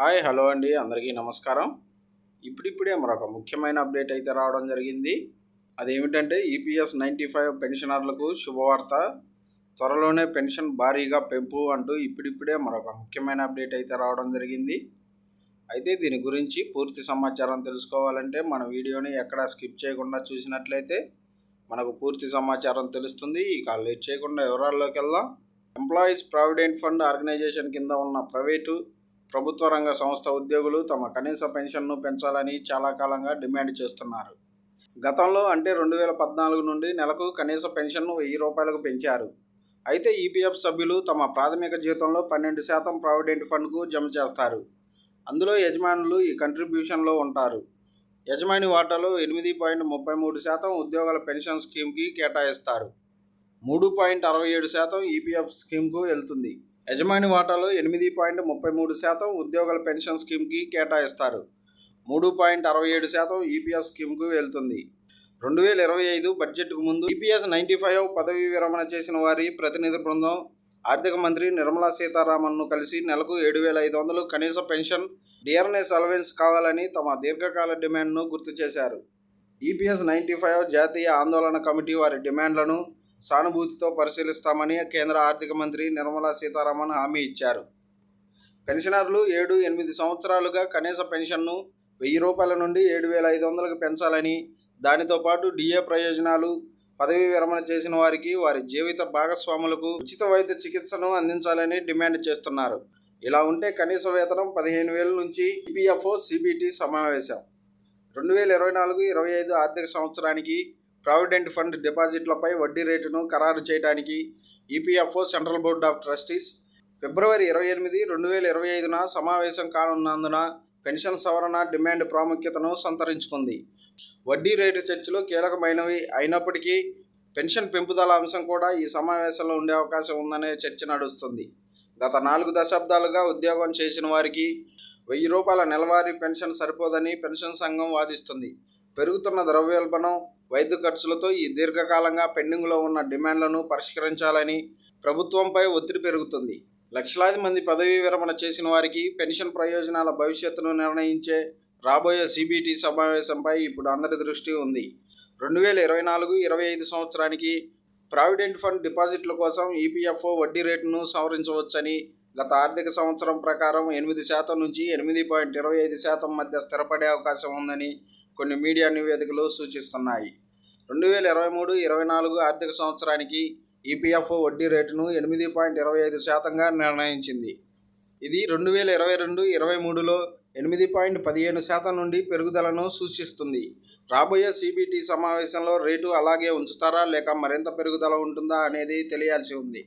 Hi hello అండి. అందరికీ నమస్కారం. ఇప్పుడిప్పుడే మరొక ముఖ్యమైన అప్డేట్ అయితే రావడం జరిగింది. అదేమిటంటే ఈపీఎస్ నైంటీ ఫైవ్ పెన్షనర్లకు శుభవార్త. త్వరలోనే పెన్షన్ భారీగా పెంపు అంటూ ఇప్పుడిప్పుడే మరొక ముఖ్యమైన అప్డేట్ అయితే రావడం జరిగింది. అయితే దీని గురించి పూర్తి సమాచారం తెలుసుకోవాలంటే మన వీడియోని ఎక్కడా స్కిప్ చేయకుండా చూసినట్లయితే మనకు పూర్తి సమాచారం తెలుస్తుంది. ఇక లేట్ చేయకుండా వివరాల్లోకి వెళ్దాం. ఎంప్లాయీస్ ప్రావిడెంట్ ఫండ్ ఆర్గనైజేషన్ కింద ఉన్న ప్రైవేటు ప్రభుత్వ రంగ సంస్థ ఉద్యోగులు తమ కనీస పెన్షన్ను పెంచాలని చాలా కాలంగా డిమాండ్ చేస్తున్నారు. గతంలో అంటే రెండు వేల పద్నాలుగు నుండి నెలకు కనీస పెన్షన్ను వెయ్యి రూపాయలకు పెంచారు. అయితే ఈపీఎఫ్ సభ్యులు తమ ప్రాథమిక జీతంలో పన్నెండు శాతం ప్రావిడెంట్ ఫండ్కు జమ చేస్తారు. అందులో యజమానులు ఈ కంట్రిబ్యూషన్లో ఉంటారు. యజమాని వాటాలో ఎనిమిది పాయింట్ ముప్పై మూడు శాతం ఉద్యోగుల పెన్షన్ స్కీమ్కి కేటాయిస్తారు. మూడు పాయింట్ అరవై ఏడు శాతం ఈపీఎఫ్ స్కీమ్కు వెళ్తుంది. యజమాని వాటాలో ఎనిమిది పాయింట్ ముప్పై మూడు శాతం ఉద్యోగుల పెన్షన్ స్కీమ్కి కేటాయిస్తారు. మూడు పాయింట్ అరవై ఏడు శాతం ఈపీఎఫ్ స్కీమ్కు వెళ్తుంది. రెండు వేల ఇరవై ఐదు బడ్జెట్కు ముందు ఈపీఎస్ నైంటీ ఫైవ్ పదవీ విరమణ చేసిన వారి ప్రతినిధి బృందం ఆర్థిక మంత్రి నిర్మలా సీతారామన్ను కలిసి నెలకు ఏడు వేల ఐదు వందలు కనీస పెన్షన్ డిఆర్ఎన్ఎస్ అలవెన్స్ కావాలని తమ దీర్ఘకాల డిమాండ్ను గుర్తు చేశారు. ఈపీఎస్ నైంటీ ఫైవ్ జాతీయ ఆందోళన కమిటీ వారి డిమాండ్లను సానుభూతితో పరిశీలిస్తామని కేంద్ర ఆర్థిక మంత్రి నిర్మలా సీతారామన్ హామీ ఇచ్చారు. పెన్షనర్లు ఏడు ఎనిమిది సంవత్సరాలుగా కనీస పెన్షన్ను వెయ్యి రూపాయల నుండి ఏడు వేల ఐదు వందలకు పెంచాలని దానితో పాటు డిఏ ప్రయోజనాలు పదవీ విరమణ చేసిన వారికి వారి జీవిత భాగస్వాములకు ఉచిత వైద్య చికిత్సను అందించాలని డిమాండ్ చేస్తున్నారు. ఇలా ఉంటే కనీస వేతనం పదిహేను వేల నుంచి ఈపీఎఫ్ఓ సిబిటి సమావేశం. రెండు వేల ఇరవై నాలుగు ఇరవై ఐదు ఆర్థిక సంవత్సరానికి ప్రావిడెంట్ ఫండ్ డిపాజిట్లపై వడ్డీ రేటును ఖరారు చేయడానికి EPFO central board of trustees ఫిబ్రవరి ఇరవై ఎనిమిది రెండు వేల ఇరవై ఐదున సమావేశం కానున్నందున పెన్షన్ సవరణ డిమాండ్ ప్రాముఖ్యతను సంతరించుకుంది. వడ్డీ రేటు చర్చలు కీలకమైనవి అయినప్పటికీ పెన్షన్ పెంపుదల అంశం కూడా ఈ సమావేశంలో ఉండే అవకాశం ఉందనే చర్చ నడుస్తుంది. గత నాలుగు దశాబ్దాలుగా ఉద్యోగం చేసిన వారికి వెయ్యి రూపాయల నెలవారీ పెన్షన్ సరిపోదని పెన్షన్ సంఘం వాదిస్తుంది. పెరుగుతున్న ద్రవ్యోల్బణం వైద్య ఖర్చులతో ఈ దీర్ఘకాలంగా పెండింగ్లో ఉన్న డిమాండ్లను పరిష్కరించాలని ప్రభుత్వంపై ఒత్తిడి పెరుగుతుంది. లక్షలాది మంది పదవీ విరమణ చేసిన వారికి పెన్షన్ ప్రయోజనాల భవిష్యత్తును నిర్ణయించే రాబోయే సిబిటి సమావేశంపై ఇప్పుడు అందరి దృష్టి ఉంది. రెండు వేల ఇరవై నాలుగు ఇరవై ఐదు సంవత్సరానికి ప్రావిడెంట్ ఫండ్ డిపాజిట్ల కోసం ఈపీఎఫ్ఓ వడ్డీ రేటును సవరించవచ్చని గత ఆర్థిక సంవత్సరం ప్రకారం ఎనిమిది శాతం నుంచి ఎనిమిది పాయింట్ ఇరవై ఐదు శాతం మధ్య స్థిరపడే అవకాశం ఉందని కొన్ని మీడియా నివేదికలు సూచిస్తున్నాయి. రెండు వేల ఇరవై మూడు ఇరవై నాలుగు ఆర్థిక సంవత్సరానికి ఈపీఎఫ్ఓ వడ్డీ రేటును ఎనిమిది పాయింట్ ఇరవై ఐదు శాతంగా నిర్ణయించింది. ఇది రెండు వేల ఇరవై రెండు ఇరవై మూడులో ఎనిమిది పాయింట్ పదిహేను శాతం నుండి పెరుగుదలను సూచిస్తుంది. రాబోయే సిబిటి సమావేశంలో రేటు అలాగే ఉంచుతారా లేక మరింత పెరుగుదల ఉంటుందా అనేది తెలియాల్సి ఉంది.